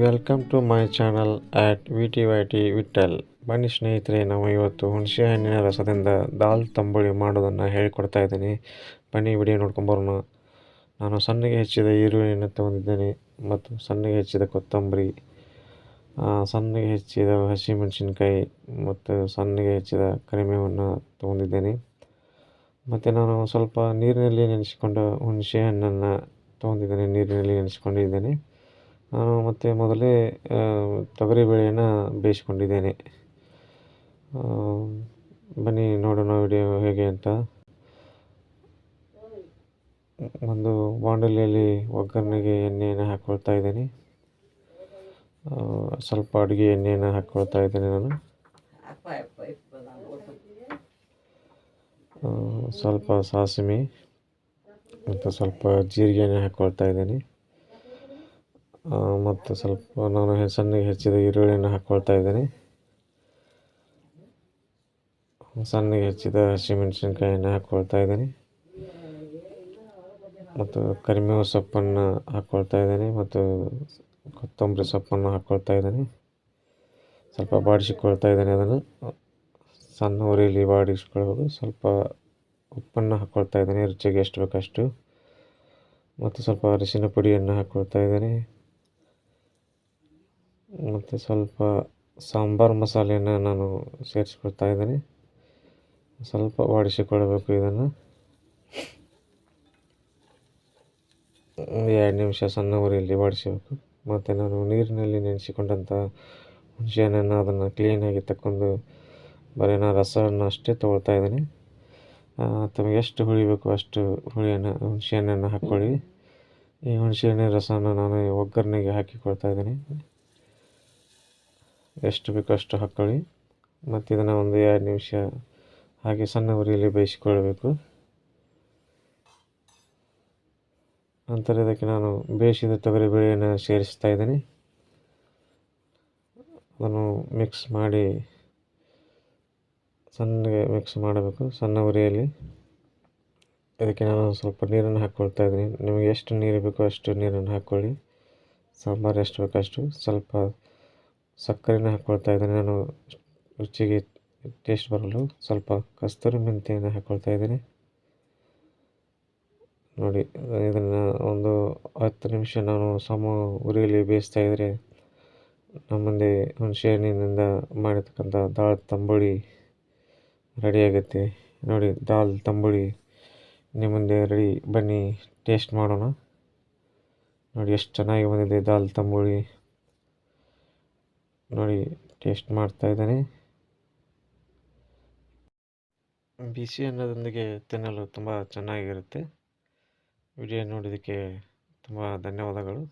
Welcome to my channel at V T Y T Vithal ಬನ್ನಿ ಸ್ನೇಹಿತರೆ, ನಾವು ಇವತ್ತು ಹುಣಸೆ ಹಣ್ಣಿನ ರಸದಿಂದ ದಾಲ್ ತಂಬುಳಿ ಮಾಡೋದನ್ನು ಹೇಳಿಕೊಡ್ತಾ ಇದ್ದೀನಿ. ಬನ್ನಿ ವಿಡಿಯೋ ನೋಡ್ಕೊಂಬರೋಣ ನಾನು ಸಣ್ಣಗೆ ಹೆಚ್ಚಿದ ಈರುಳ್ಳಿಯನ್ನು ತಗೊಂಡಿದ್ದೇನೆ ಮತ್ತು ಸಣ್ಣಗೆ ಹೆಚ್ಚಿದ ಕೊತ್ತಂಬರಿ ಸಣ್ಣಗೆ ಹೆಚ್ಚಿದ ಹಸಿಮೆಣಸಿನ್ಕಾಯಿ ಮತ್ತು ಸಣ್ಣಗೆ ಹೆಚ್ಚಿದ ಕರಿಮೇವನ್ನು ತೊಗೊಂಡಿದ್ದೇನೆ. ಮತ್ತು ನಾನು ಸ್ವಲ್ಪ ನೀರಿನಲ್ಲಿ ನೆನೆಸಿಕೊಂಡು ಹುಣಸೆ ಹಣ್ಣನ್ನು ತೊಗೊಂಡಿದ್ದೇನೆ, ನೀರಿನಲ್ಲಿ ನೆನೆಸ್ಕೊಂಡಿದ್ದೇನೆ. ನಾನು ಮತ್ತೆ ಮೊದಲೇ ತೊಗರಿಬೇಳೆಯನ್ನು ಬೇಯಿಸ್ಕೊಂಡಿದ್ದೇನೆ. ಆ, ಬನ್ನಿ ನೋಡೋಣ ವಿಡಿಯೋ ಹೇಗೆ ಅಂತ. ಒಂದು ಬಾಂಡಲಿಯಲ್ಲಿ ಒಗ್ಗರಣೆಗೆ ಎಣ್ಣೆಯನ್ನು ಹಾಕ್ಕೊಳ್ತಾ ಇದ್ದೀನಿ. ಸ್ವಲ್ಪ ಅಡುಗೆ ಎಣ್ಣೆಯನ್ನು ಹಾಕ್ಕೊಳ್ತಾ ಇದ್ದೇನೆ ನಾನು. ಸ್ವಲ್ಪ ಸಾಸಿವೆ ಮತ್ತು ಸ್ವಲ್ಪ ಜೀರಿಗೆಯನ್ನು ಹಾಕ್ಕೊಳ್ತಾ ಇದ್ದೀನಿ. ಮತ್ತು ಸ್ವಲ್ಪ ನಾನು ಸಣ್ಣಗೆ ಹೆಚ್ಚಿದ ಈರುಳ್ಳಿಯನ್ನು ಹಾಕ್ಕೊಳ್ತಾ ಇದ್ದೀನಿ. ಸಣ್ಣಗೆ ಹೆಚ್ಚಿದ ಹಸಿಮೆಣಸಿನ್ಕಾಯಿಯನ್ನು ಹಾಕ್ಕೊಳ್ತಾ ಇದ್ದೀನಿ. ಮತ್ತು ಕರಿಮೇವು ಸೊಪ್ಪನ್ನು ಹಾಕ್ಕೊಳ್ತಾ ಇದ್ದೀನಿ ಮತ್ತು ಕೊತ್ತಂಬರಿ ಸೊಪ್ಪನ್ನು ಹಾಕ್ಕೊಳ್ತಾ ಇದ್ದೀನಿ. ಸ್ವಲ್ಪ ಬಾಡಿಸಿಕೊಳ್ತಾ ಇದ್ದೀನಿ ಅದನ್ನು. ಸಣ್ಣ ಉರಿಯಲ್ಲಿ ಬಾಡಿಸ್ಕೊಳ್ಬೋದು ಸ್ವಲ್ಪ ಉಪ್ಪನ್ನು ಹಾಕ್ಕೊಳ್ತಾ ಇದ್ದೀನಿ. ರುಚಿಗೆ ಎಷ್ಟು ಬೇಕಷ್ಟು. ಮತ್ತು ಸ್ವಲ್ಪ ಅರಿಶಿನ ಪುಡಿಯನ್ನು ಹಾಕ್ಕೊಳ್ತಾ ಇದ್ದೀನಿ. ಮತ್ತು ಸ್ವಲ್ಪ ಸಾಂಬಾರು ಮಸಾಲೆನ ನಾನು ಸೇರಿಸ್ಕೊಳ್ತಾ ಇದ್ದೀನಿ. ಸ್ವಲ್ಪ ಬಾಡಿಸಿಕೊಳ್ಳಬೇಕು ಇದನ್ನು. ಎರಡು ನಿಮಿಷ ಸಣ್ಣ ಉರಿಯಲ್ಲಿ ಬಾಡಿಸಬೇಕು ಮತ್ತು ನಾನು ನೀರಿನಲ್ಲಿ ನೆನೆಸಿಕೊಂಡಂಥ ಹುಣಸೆಹಣ್ಣನ್ನು ಅದನ್ನು ಕ್ಲೀನಾಗಿ ತಕ್ಕೊಂಡು ಬರೀ ನಾನು ರಸವನ್ನು ಅಷ್ಟೇ ತೊಗೊಳ್ತಾ ಇದ್ದೀನಿ. ತಮಗೆ ಎಷ್ಟು ಹುಳಿಬೇಕು ಅಷ್ಟು ಹುಳಿಯನ್ನು, ಹುಣಸೆಹಣ್ಣನ್ನು ಹಾಕ್ಕೊಳ್ಳಿ. ಈ ಹುಣಸೆಹಣ್ಣಿನ ರಸನ ನಾನು ಒಗ್ಗರಣೆಗೆ ಹಾಕಿಕೊಳ್ತಾ ಇದ್ದೀನಿ. ಎಷ್ಟು ಬೇಕೋ ಅಷ್ಟು ಹಾಕ್ಕೊಳ್ಳಿ ಮತ್ತು ಇದನ್ನು ಒಂದು ಎರಡು ನಿಮಿಷ ಹಾಗೆ ಸಣ್ಣ ಉರಿಯಲ್ಲಿ ಬೇಯಿಸಿಕೊಳ್ಬೇಕು ನಂತರ ಇದಕ್ಕೆ ನಾನು ಬೇಯಿಸಿದ ತೊಗರಿಬೇಳೆಯನ್ನು ಸೇರಿಸ್ತಾ ಇದ್ದೀನಿ. ಅದನ್ನು ಮಿಕ್ಸ್ ಮಾಡಿ ಸಣ್ಣಗೆ ಮಿಕ್ಸ್ ಮಾಡಬೇಕು ಸಣ್ಣ ಉರಿಯಲ್ಲಿ. ಇದಕ್ಕೆ ನಾನು ಸ್ವಲ್ಪ ನೀರನ್ನು ಹಾಕ್ಕೊಳ್ತಾ ಇದ್ದೀನಿ. ನಿಮಗೆ ಎಷ್ಟು ನೀರು ಬೇಕೋ ಅಷ್ಟು ನೀರನ್ನು ಹಾಕ್ಕೊಳ್ಳಿ ಸಾಂಬಾರು ಎಷ್ಟು ಬೇಕೋ ಅಷ್ಟು ಸ್ವಲ್ಪ ಸಕ್ಕರೆನ ಹಾಕ್ಕೊಳ್ತಾ ಇದ್ದೀನಿ. ನಾನು ರುಚಿಗೆ ಟೇಸ್ಟ್ ಬರಲು ಸ್ವಲ್ಪ ಕಸ್ತೂರಿ ಮೆಂತೆಯನ್ನು ಹಾಕ್ಕೊಳ್ತಾ ಇದ್ದೇನೆ. ನೋಡಿ, ಇದನ್ನು ಒಂದು ಹತ್ತು ನಿಮಿಷ ನಾನು ಸಮ ಉರಿಯಲ್ಲಿ ಬೇಯಿಸ್ತಾ ಇದ್ದರೆ ನಮ್ಮ ಮುಂದೆ ಹುಣಸೆ ಹಣ್ಣಿನಿಂದ ಮಾಡಿರ್ತಕ್ಕಂಥ ದಾಲ್ ತಂಬುಳಿ ರೆಡಿಯಾಗುತ್ತೆ ನೋಡಿ, ದಾಲ್ ತಂಬುಳಿ ನಿಮ್ಮ ಮುಂದೆ ರೆಡಿ ಬನ್ನಿ ಟೇಸ್ಟ್ ಮಾಡೋಣ. ನೋಡಿ, ಎಷ್ಟು ಚೆನ್ನಾಗಿ ಬಂದಿದೆ ದಾಲ್ ತಂಬುಳಿ. ನೋಡಿ ಟೇಸ್ಟ್ ಮಾಡ್ತಾ ಇದ್ದಾನೆ. ಬಿಸಿ ಅನ್ನೋದೊಂದಿಗೆ ತಿನ್ನಲು ತುಂಬ ಚೆನ್ನಾಗಿರುತ್ತೆ. ವಿಡಿಯೋ ನೋಡಿದಕ್ಕೆ ತುಂಬ ಧನ್ಯವಾದಗಳು.